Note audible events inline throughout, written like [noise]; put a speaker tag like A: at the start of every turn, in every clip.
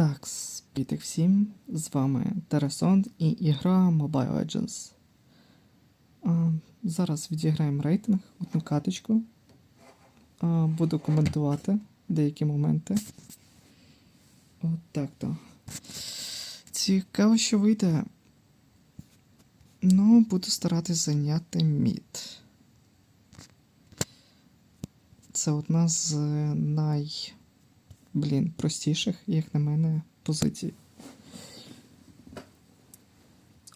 A: Так, спітих всім, з вами Терасон і ігра Mobile Legends. А, зараз відіграємо рейтинг, одну каточку. А, буду коментувати деякі моменти. От так то. Цікаво, що вийде. Ну, буду старатись зайняти мід. Це одна з най. Блін, простіших, як на мене, позицій.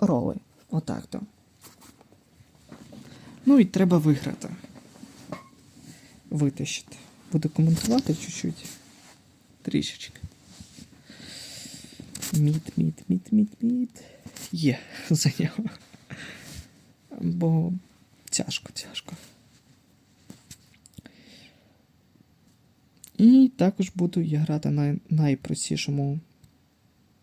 A: Роли. Отак то. Ну і треба виграти. Витащити. Буду коментувати чуть-чуть. Трішечки. Мід, мід, мід, мід, мід. Є, [laughs] зайняв. Бо тяжко, тяжко. І також буду я грати на найпростішому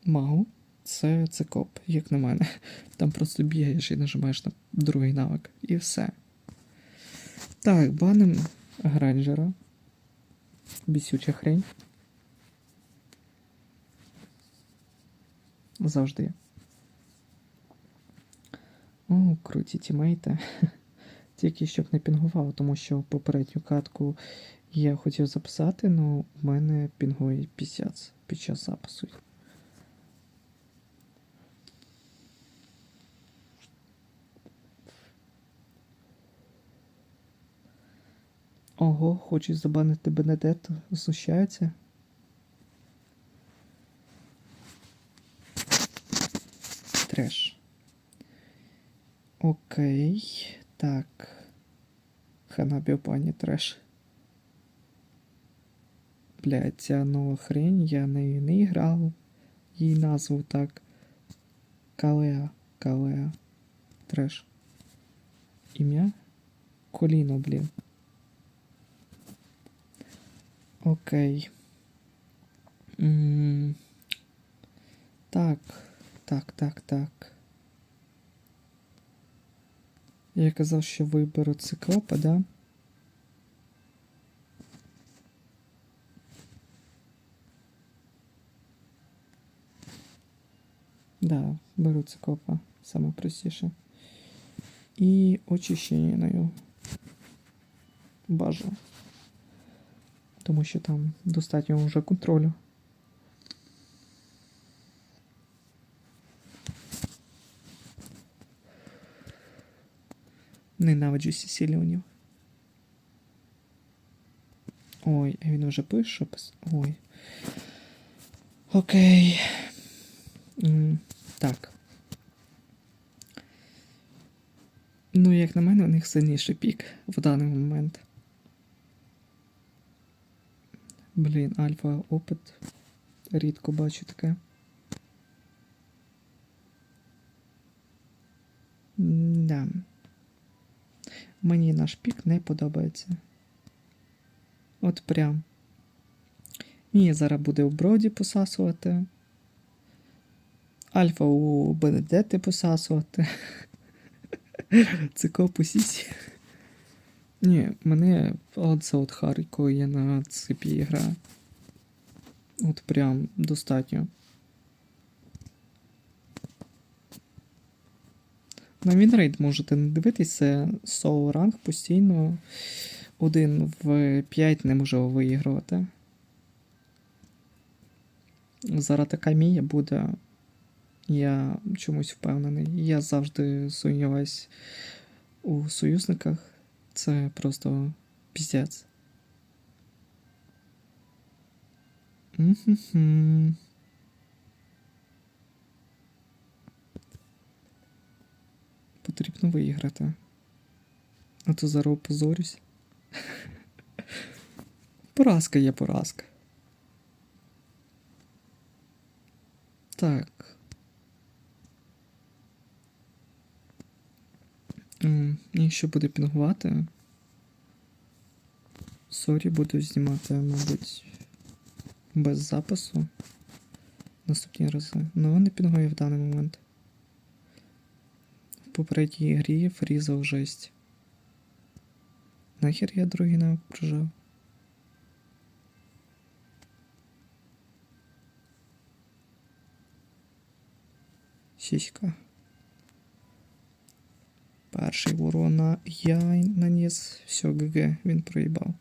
A: магу. Це цикоп, як на мене. [laughs] Там просто бігаєш і нажимаєш на другий навик. І все. Так, баним Гранджера. Бісюча хрень. Завжди. О, круті тімейти. [laughs] Тільки щоб не пінгував, тому що попередню катку я хотів записати, але в мене пінгує пісяць під час запису. Ого, хочуть забанити Бенедетту, знущаються. Треш. Окей. Так. Ханабі пані треш. Блядь, ця нова хрень, я нею не грав. Її назву так. Калеа. Калеа. Треш. Ім'я? Коліно, блін. Окей. М, Так, так, так, так. Я казав, що виберу циклопа, да? Да, беру циклопа, саме простіше. І очищеною. Бажано. Тому що там достатньо вже контролю. Ненавиджу сісіліонів. Ой, він вже пише. Ой. Окей. Так. Ну, як на мене, у них сильніший пік в даний момент. Блін, альфа опит. Рідко бачу таке. Да. Мені наш пік не подобається. От прям. Мені зараз буде у броді посасувати. Альфа у Бенедети посасувати. [laughs] Цикоп у Сісі. Ні, мене за от Харі, коли я на цепі граю. От прям достатньо. На Вінрейд можете не дивитися, соло ранг постійно один в 5 не може виігрувати. Зараз така мія буде. Я чомусь впевнений. Я завжди сумніваюсь у союзниках. Це просто піздець. Мгм. Потрібно виіграти. А то зараз опозорюсь. [laughs] Поразка є поразка. Так. Якщо буде пінгувати. Сорі, буду знімати, мабуть, без запису. Наступні рази. Ну, не пінгує в даний момент. Попередній грі фрізав жесть. Нахер я другий навик прожав? Сіська. Перший ворона я наніс. Все, ГГ, він проїбав.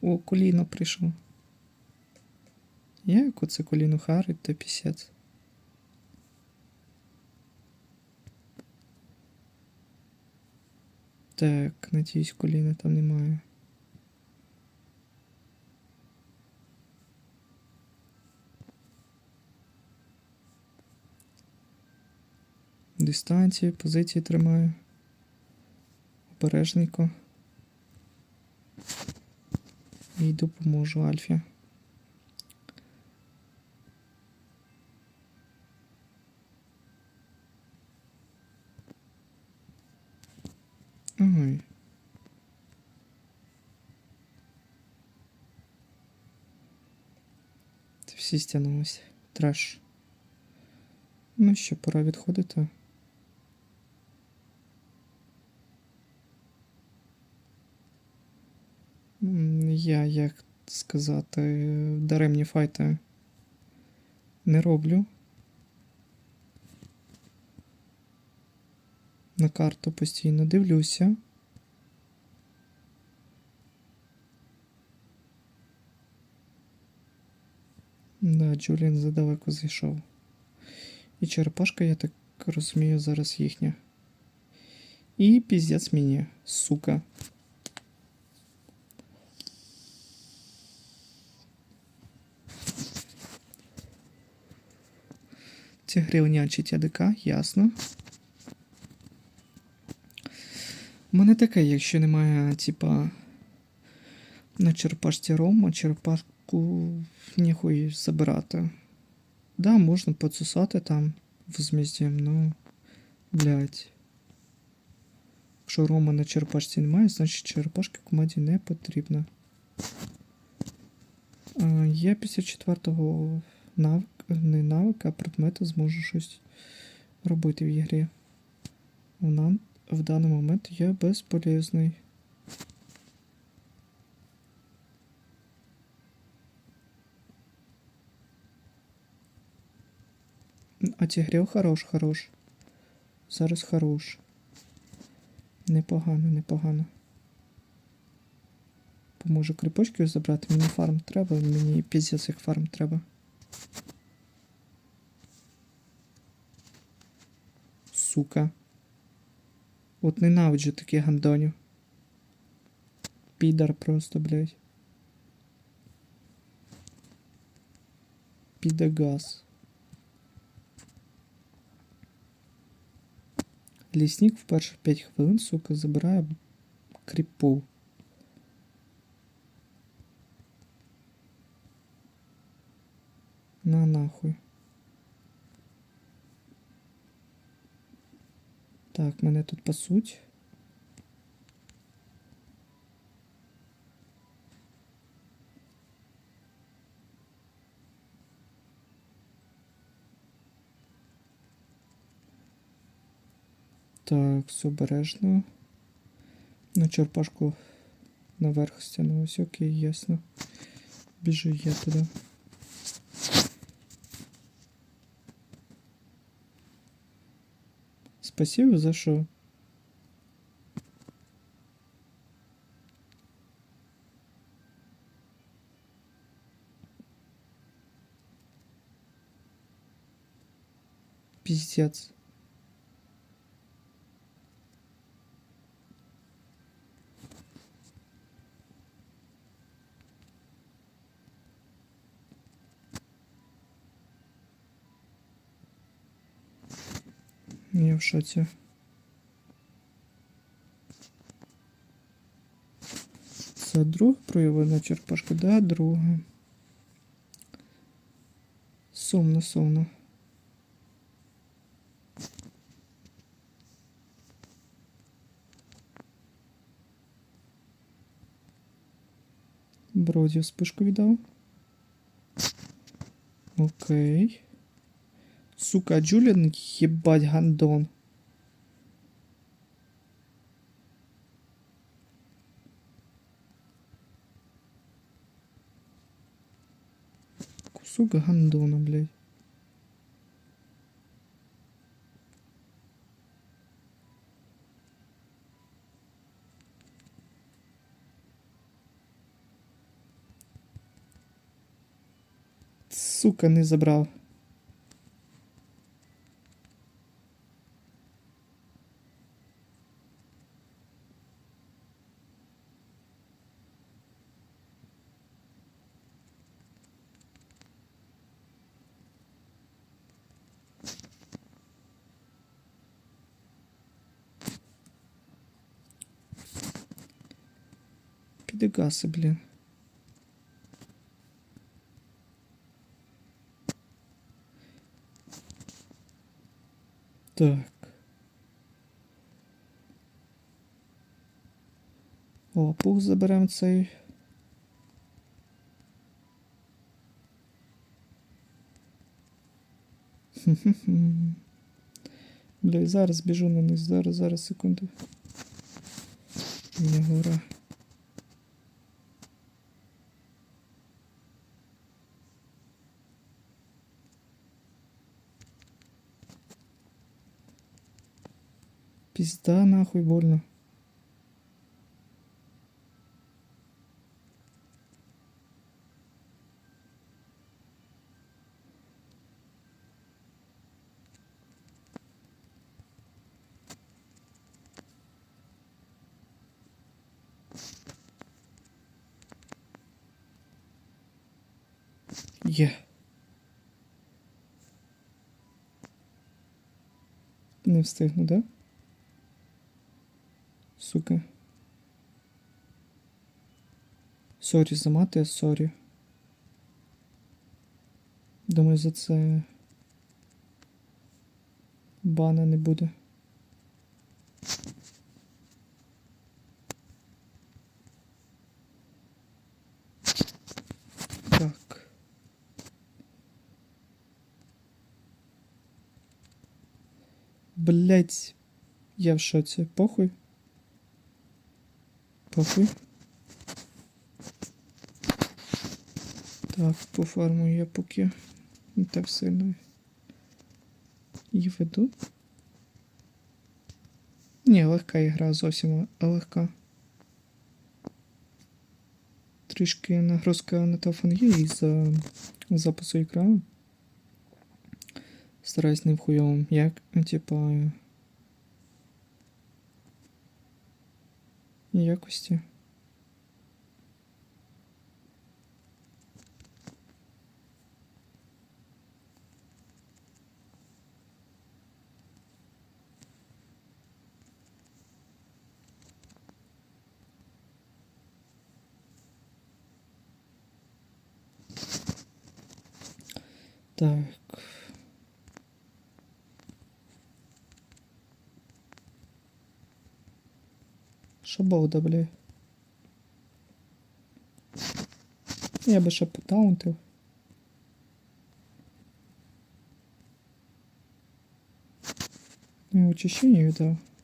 A: О, коліно прийшов. Як оце коліно харить, то пісець. Так, надіюсь, коліна там немає. Дистанції, позиції тримаю. Обережненько. І допоможу Альфі. Ой. Це всі стягнулися. Треш. Ну що, пора відходити. Я, як сказати, даремні файти не роблю. На карту постійно дивлюся. Джуліан задалеко зайшов. І черепашка, я так розумію, зараз їхня. І піздець мені, сука. Ці гривнячі ТДК, ясно. У мене таке, якщо немає, типа, на черепашці рома, черепашку ніхуй забирати. Да, можна поцусати там в змізді, ну, блядь. Якщо рома на черепашці немає, значить черепашки команді не потрібно. Я після четвертого навик, не навика, а предмета зможу щось робити в ігрі. Вона в даний момент я безполезний. А тігрів хорош, хорош. Зараз хорош. Непогано, непогано. Поможу кріпочків забрати. Мені фарм треба, мені піздець як фарм треба. Сука. От ненавиджу таких гандонів. Підар просто, блядь. Підагаз. Лісник в перших 5 хвилин, сука, забирає кріпу. На нахуй. Так, мене тут пасуть. Так, все обережно. На черпашку наверх стягнулось. Окей, ясно. Біжу я туди. Спасибо за що? Пиздец. Я в шоці. Це друга проявлена черпашка, да, друга. Сумно, сумно. Бродів спишку віддав. Окей. Сука, Джулиан, ебать, гандон. Кусок гандона, блядь. Сука, не забрал. Підегаси, блін. Так. О, пух заберемо цей. Бля, зараз біжу на них. Зараз, зараз, секунду. Не гора. Пизда нахуй больно. Є. Не встигну, да? Сука. Сорі за мати, сорі. Думаю, за це бана не буде. Так. Блять, я в шоці. Похуй. Похуй. Так, по я поки не так сильно її веду. Ні, легка ігра зовсім легка. Трішки нагрузка на телефон є із-за запису екрану. Стараюсь не в хуйовому як, типа. Якості. Так. Шаболда, бля. Я би ще потаунтив. Ну, очищення віддав.